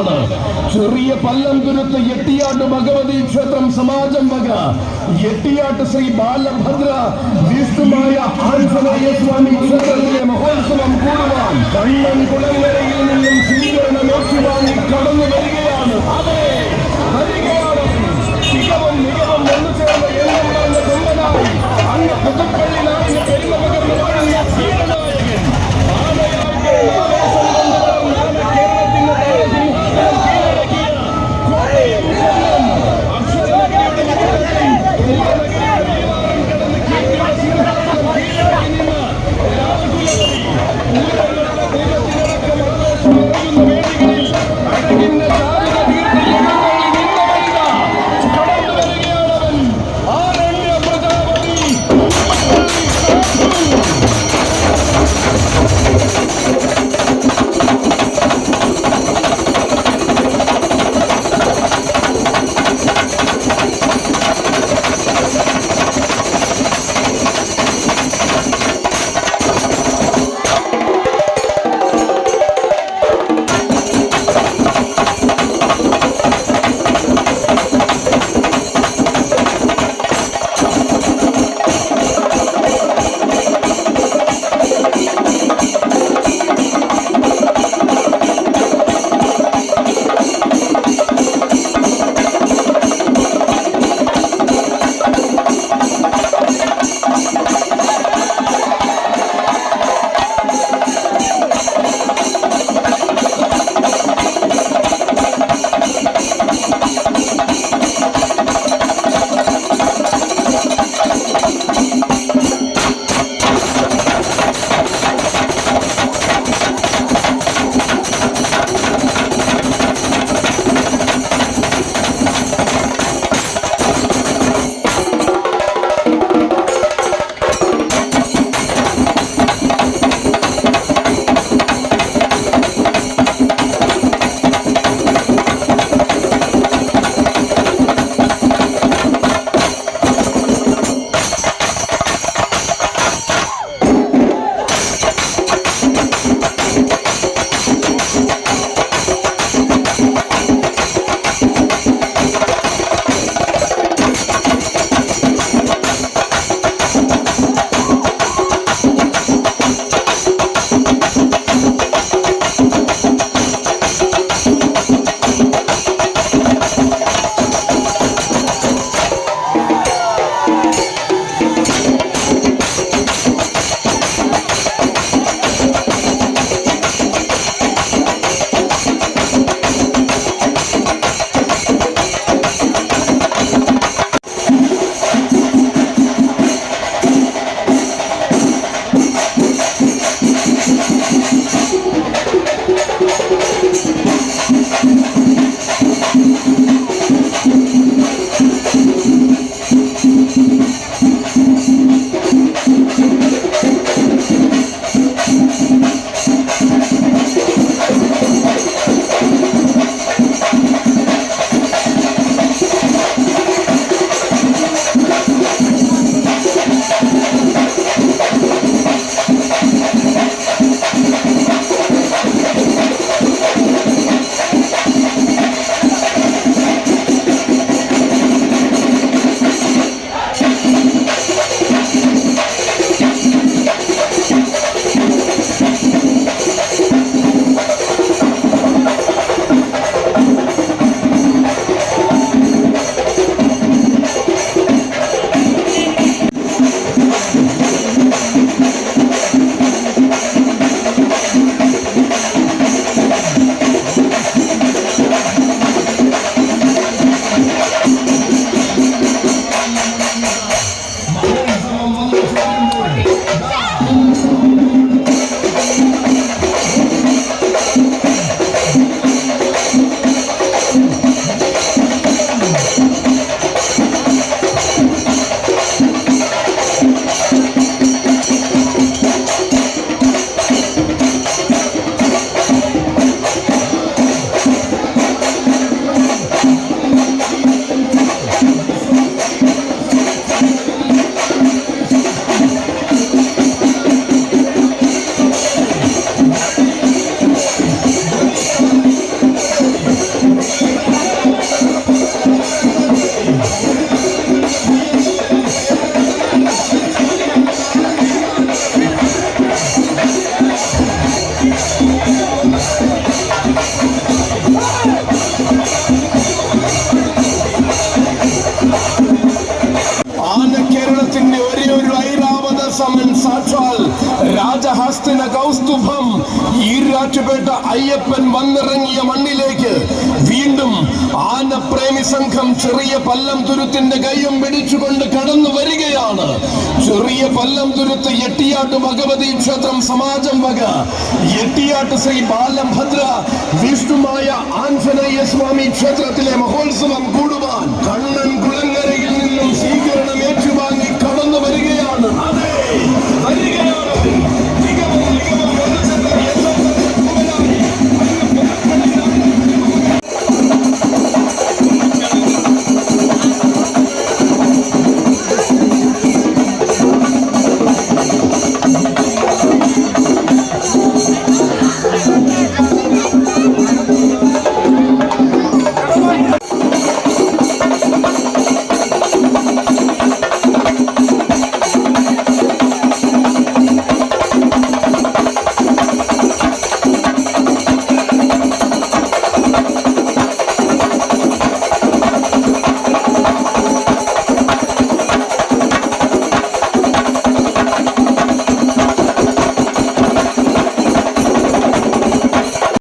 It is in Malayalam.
തന്നെയാണ് ചെറിയ പല്ലംതുരത്ത് എട്ടിയാട്ട് ഭഗവതി ക്ഷേത്രം സമാജം വക. എട്ടിയാട്ട് ശ്രീ ബാലഭദ്ര ദീർഘമായ ആഞ്ജനേയ സ്വാമി ക്ഷേത്രത്തിലെ മഹോത്സവം കൂടുവാൻ കണ്ണൻ കുളങ്ങൾ സമൻ സാക്ഷാൽ രാജഹസ്തിന കൗസ്തുഭം ഈരാറ്റുപേട്ട അയ്യപ്പൻ വന്നിറങ്ങിയ മണ്ണിലേക്ക് വീണ്ടും ആനപ്രേമി സംഘം ചെറിയ പല്ലം തുരുത്തിന്റെ കൈയും പിടിച്ചുകൊണ്ട് കടന്നു വരികയാണ്. ചെറിയ പല്ലം തുരുത്ത് എട്ടിയാട്ട് ഭഗവതി ക്ഷേത്രം സമാജം വക. എട്ടിയാട്ട് ശ്രീ ബാലഭദ്ര വിഷ്ണുമായ ആഞ്ജനേയ സ്വാമി ക്ഷേത്രത്തിലെ മഹോത്സവം കൂടുവാൻ കണ്ണൻ